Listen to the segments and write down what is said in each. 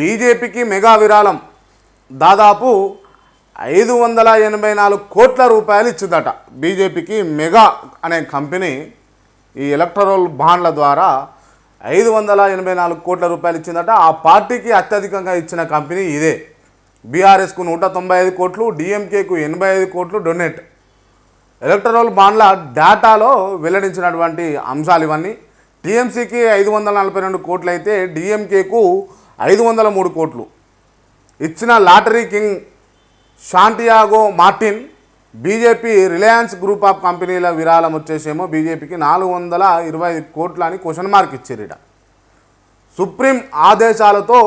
బీజేపీకి మెగా విరాళం. దాదాపు ఐదు వందల ఎనభై నాలుగు కోట్ల రూపాయలు ఇచ్చిందట బీజేపీకి మెగా అనే కంపెనీ ఈ ఎలక్ట్రల్ బాండ్ల ద్వారా. ఐదు వందల ఎనభై నాలుగు కోట్ల రూపాయలు ఇచ్చిందట. ఆ పార్టీకి అత్యధికంగా ఇచ్చిన కంపెనీ ఇదే. బీఆర్ఎస్కు నూట తొంభై ఐదు కోట్లు డిఎంకేకు ఎనభై ఐదు కోట్లు డొనేట్. ఎలక్ట్రల్ బాండ్ల డేటాలో వెల్లడించినటువంటి అంశాలు ఇవన్నీ. టీఎంసీకి ఐదు వందల నలభై రెండు కోట్లు అయితే డిఎంకేకు ఐదు వందల మూడు కోట్లు. ఇచ్చిన lottery king Santiago Martin BJP Reliance group of కంపెనీల విరాళం వచ్చేసేమో బీజేపీకి నాలుగు వందల ఇరవై ఐదు కోట్ల అని క్వశ్చన్ మార్క్ ఇచ్చారు సుప్రీం ఆదేశాలతో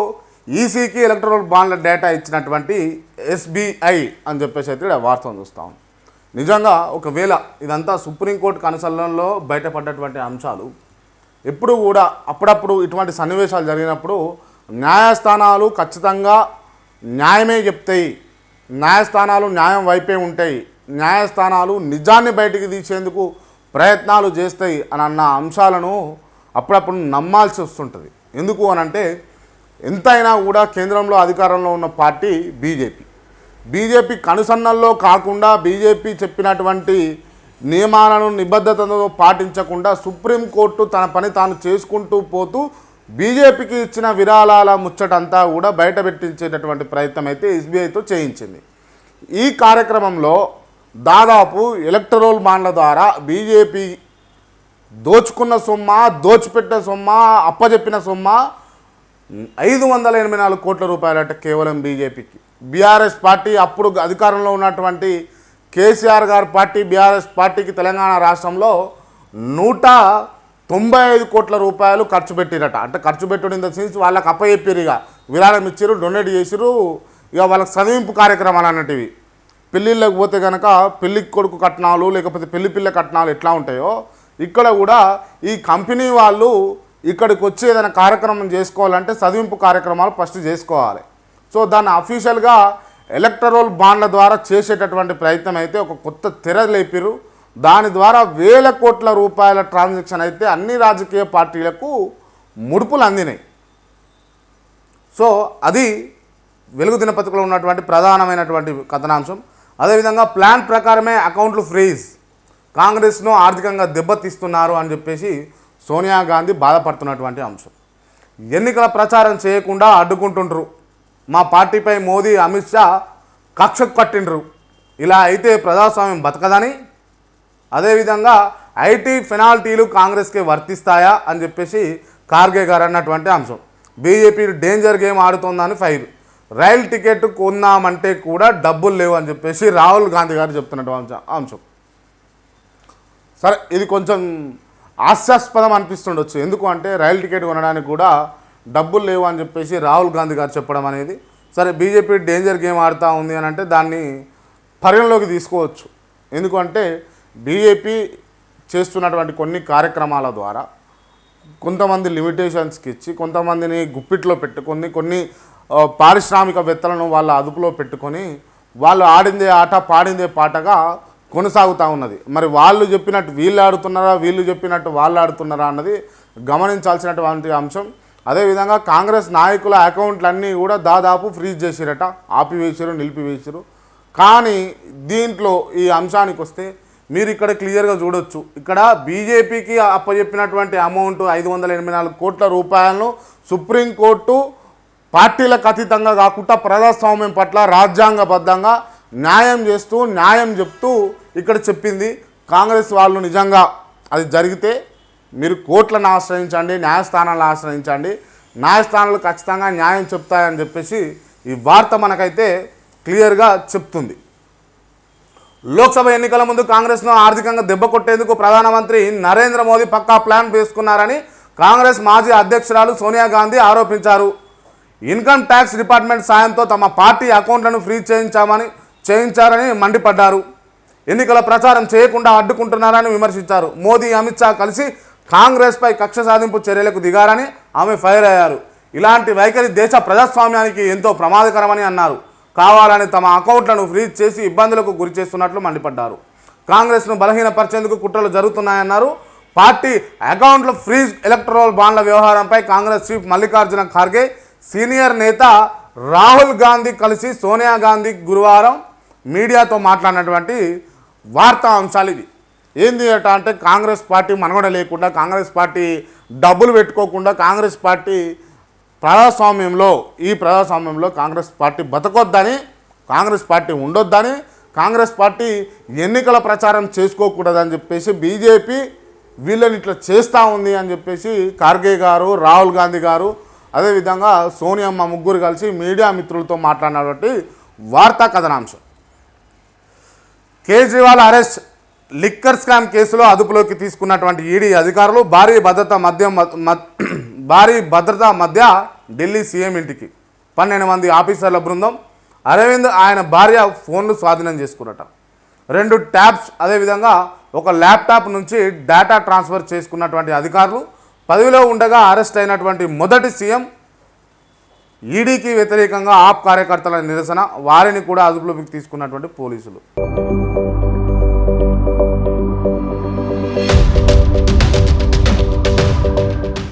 ఈసీకి ఎలక్ట్రల్ బాండ్ల డేటా ఇచ్చినటువంటి ఎస్బీఐ అని చెప్పేసి అయితే వార్తను చూస్తాం నిజంగా ఒకవేళ ఇదంతా సుప్రీంకోర్టు కనుసల్లంలో బయటపడ్డటువంటి అంశాలు ఎప్పుడు కూడా అప్పుడప్పుడు ఇటువంటి సన్నివేశాలు జరిగినప్పుడు న్యాయస్థానాలు ఖచ్చితంగా న్యాయమే చెప్తాయి. న్యాయస్థానాలు న్యాయం వైపే ఉంటాయి. న్యాయస్థానాలు నిజాన్ని బయటికి తీసేందుకు ప్రయత్నాలు చేస్తాయి అని అన్న అంశాలను అప్పుడప్పుడు నమ్మాల్సి వస్తుంటుంది. ఎందుకు అని అంటే ఎంతైనా కూడా కేంద్రంలో అధికారంలో ఉన్న పార్టీ బీజేపీ. బీజేపీ కనుసన్నల్లో కాకుండా బీజేపీ చెప్పినటువంటి నియమాలను నిబద్ధతను పాటించకుండా సుప్రీంకోర్టు తన పని తాను చేసుకుంటూ పోతూ బీజేపీకి ఇచ్చిన విరాళాల ముచ్చటంతా కూడా బయటపెట్టించేటటువంటి ప్రయత్నం అయితే ఎస్బీఐతో చేయించింది. ఈ కార్యక్రమంలో దాదాపు ఎలక్ట్రోల్ బాండ్ల ద్వారా బీజేపీ దోచుకున్న సొమ్మ దోచిపెట్టిన సొమ్మ అప్పజెప్పిన సొమ్మ ఐదు వందల ఎనభై నాలుగు కోట్ల రూపాయలట కేవలం బీజేపీకి. బీఆర్ఎస్ పార్టీ అప్పుడు అధికారంలో ఉన్నటువంటి కేసీఆర్ గారి పార్టీ బీఆర్ఎస్ పార్టీకి తెలంగాణ రాష్ట్రంలో నూట తొంభై ఐదు కోట్ల రూపాయలు ఖర్చు పెట్టిరట. అంటే ఖర్చు పెట్టడం ఇన్ ద సెన్స్ వాళ్ళకి అప్పచెప్పారు ఇక విరాళం ఇచ్చారు డొనేట్ చేసిరు ఇక వాళ్ళకి చదివింపు కార్యక్రమాలు అన్నటివి. పెళ్ళిళ్ళకి పోతే కనుక పెళ్ళి కొడుకు కట్నాలు లేకపోతే పెళ్ళి పిల్ల కట్నాలు ఎట్లా ఉంటాయో ఇక్కడ కూడా ఈ కంపెనీ వాళ్ళు ఇక్కడికి వచ్చి ఏదైనా కార్యక్రమం చేసుకోవాలంటే చదివింపు కార్యక్రమాలు ఫస్ట్ చేసుకోవాలి. సో దాన్ని అఫీషియల్గా ఎలక్టరల్ బాండ్ల ద్వారా చేసేటటువంటి ప్రయత్నం అయితే ఒక కొత్త తెర లేపిరు దాని ద్వారా వేల కోట్ల రూపాయల ట్రాన్సాక్షన్ అయితే అన్ని రాజకీయ పార్టీలకు ముడుపులు అందినాయి. సో అది వెలుగు దినపత్రికలో ఉన్నటువంటి ప్రధానమైనటువంటి కథనాంశం. అదేవిధంగా ప్లాన్ ప్రకారమే అకౌంట్లు ఫ్రీజ్. కాంగ్రెస్ను ఆర్థికంగా దెబ్బతీస్తున్నారు అని చెప్పేసి సోనియా గాంధీ బాధపడుతున్నటువంటి అంశం. ఎన్నికల ప్రచారం చేయకుండా అడ్డుకుంటుండ్రు. మా పార్టీపై మోదీ అమిత్ షా కక్ష కట్టిండ్రు. ఇలా అయితే ప్రజాస్వామ్యం బతకదని అదేవిధంగా ఐటీ పెనాల్టీలు కాంగ్రెస్కి వర్తిస్తాయా అని చెప్పేసి కార్గే గారు అన్నటువంటి అంశం. బీజేపీ డేంజర్ గేమ్ ఆడుతోందని ఫైర్. రైలు టికెట్ కొందామంటే కూడా డబ్బులు లేవు అని చెప్పేసి రాహుల్ గాంధీ గారు చెప్తున్నటువంటి అంశం అంశం. సరే ఇది కొంచెం హాస్యాస్పదం అనిపిస్తుండొచ్చు. ఎందుకు అంటే రైలు టికెట్ కొనడానికి కూడా డబ్బులు లేవు అని చెప్పేసి రాహుల్ గాంధీ గారు చెప్పడం అనేది. సరే బీజేపీ డేంజర్ గేమ్ ఆడుతూ ఉంది అని అంటే దాన్ని పరిగణలోకి తీసుకోవచ్చు. ఎందుకంటే బీజేపీ చేస్తున్నటువంటి కొన్ని కార్యక్రమాల ద్వారా కొంతమంది లిమిటేషన్స్కి ఇచ్చి కొంతమందిని గుప్పిట్లో పెట్టుకొని కొన్ని పారిశ్రామికవేత్తలను వాళ్ళ అదుపులో పెట్టుకొని వాళ్ళు ఆడిందే ఆట పాడిందే పాటగా కొనసాగుతూ ఉన్నది. మరి వాళ్ళు చెప్పినట్టు వీళ్ళు ఆడుతున్నారా వీళ్ళు చెప్పినట్టు వాళ్ళు ఆడుతున్నారా అన్నది గమనించాల్సినటువంటి అంశం. అదేవిధంగా కాంగ్రెస్ నాయకుల అకౌంట్లన్నీ కూడా దాదాపు ఫ్రీజ్ చేసిరట ఆపివేసారు నిలిపివేసారు. కానీ దీంట్లో ఈ అంశానికి వస్తే మీరు ఇక్కడ క్లియర్గా చూడొచ్చు. ఇక్కడ బీజేపీకి అప్పచెప్పినటువంటి అమౌంట్ ఐదు వందల ఎనభై నాలుగు కోట్ల రూపాయలను సుప్రీంకోర్టు పార్టీలకు అతీతంగా కాకుండా ప్రజాస్వామ్యం పట్ల రాజ్యాంగబద్ధంగా న్యాయం చేస్తూ న్యాయం చెప్తూ ఇక్కడ చెప్పింది కాంగ్రెస్ వాళ్ళు నిజంగా. అది జరిగితే మీరు కోర్టులను ఆశ్రయించండి న్యాయస్థానాలను ఆశ్రయించండి. న్యాయస్థానాలు ఖచ్చితంగా న్యాయం చెప్తాయని చెప్పేసి ఈ వార్త మనకైతే క్లియర్గా చెప్తుంది. లోక్సభ ఎన్నికల ముందు కాంగ్రెస్ను ఆర్థికంగా దెబ్బ కొట్టేందుకు ప్రధానమంత్రి నరేంద్ర మోదీ పక్కా ప్లాన్ వేసుకున్నారని కాంగ్రెస్ మాజీ అధ్యక్షురాలు సోనియా గాంధీ ఆరోపించారు. ఇన్కమ్ ట్యాక్స్ డిపార్ట్మెంట్ సాయంతో తమ పార్టీ అకౌంట్లను ఫ్రీ చేయించామని చేయించారని మండిపడ్డారు. ఎన్నికల ప్రచారం చేయకుండా అడ్డుకుంటున్నారని విమర్శించారు. మోదీ అమిత్ షా కలిసి కాంగ్రెస్పై కక్ష సాధింపు చర్యలకు దిగారని ఆమె ఫైర్ అయ్యారు. ఇలాంటి వైఖరి దేశ ప్రజాస్వామ్యానికి ఎంతో ప్రమాదకరమని అన్నారు. కావాలని తమ అకౌంట్లను ఫ్రీజ్ చేసి ఇబ్బందులకు గురి చేస్తున్నట్లు మండిపడ్డారు. కాంగ్రెస్ను బలహీనపరిచేందుకు కుట్రలు జరుగుతున్నాయన్నారు. పార్టీ అకౌంట్ల ఫ్రీజ్ ఎలక్ట్రల్ బాండ్ల వ్యవహారంపై Congress chief Mallikarjuna Kharge senior నేత రాహుల్ గాంధీ కలిసి సోనియా గాంధీ గురువారం మీడియాతో మాట్లాడినటువంటి వార్తా అంశాలు ఇవి. ఏంది అంటే కాంగ్రెస్ పార్టీ మనగడ లేకుండా కాంగ్రెస్ పార్టీ డబ్బులు పెట్టుకోకుండా కాంగ్రెస్ పార్టీ ప్రజాస్వామ్యంలో ఈ ప్రజాస్వామ్యంలో కాంగ్రెస్ పార్టీ బతకొద్దని కాంగ్రెస్ పార్టీ ఉండొద్దని కాంగ్రెస్ పార్టీ ఎన్నికల ప్రచారం చేసుకోకూడదని చెప్పేసి బీజేపీ వీళ్ళని ఇట్లా చేస్తూ ఉంది అని చెప్పేసి ఖార్గే గారు రాహుల్ గాంధీ గారు అదేవిధంగా సోనియమ్మ ముగ్గురు కలిసి మీడియా మిత్రులతో మాట్లాడినటువంటి వార్తా కథనాంశం. కేజ్రీవాల్ అరెస్ట్ లిక్కర్ స్కామ్ కేసులో అదుపులోకి తీసుకున్నటువంటి ఈడీ అధికారులు భారీ భద్రత మధ్య భారీ భద్రత మధ్య ఢిల్లీ సీఎం ఇంటికి. పన్నెండు మంది ఆఫీసర్ల బృందం అరవింద్ ఆయన భార్య ఫోన్లు స్వాధీనం చేసుకున్నట. రెండు ట్యాబ్స్ అదేవిధంగా ఒక ల్యాప్టాప్ నుంచి డేటా ట్రాన్స్ఫర్ చేసుకున్నటువంటి అధికారులు పదవిలో ఉండగా అరెస్ట్ అయినటువంటి మొదటి సీఎం ఈడీకి వ్యతిరేకంగా ఆప్ కార్యకర్తల నిరసన వారిని కూడా అదుపులోకి తీసుకున్నటువంటి పోలీసులు.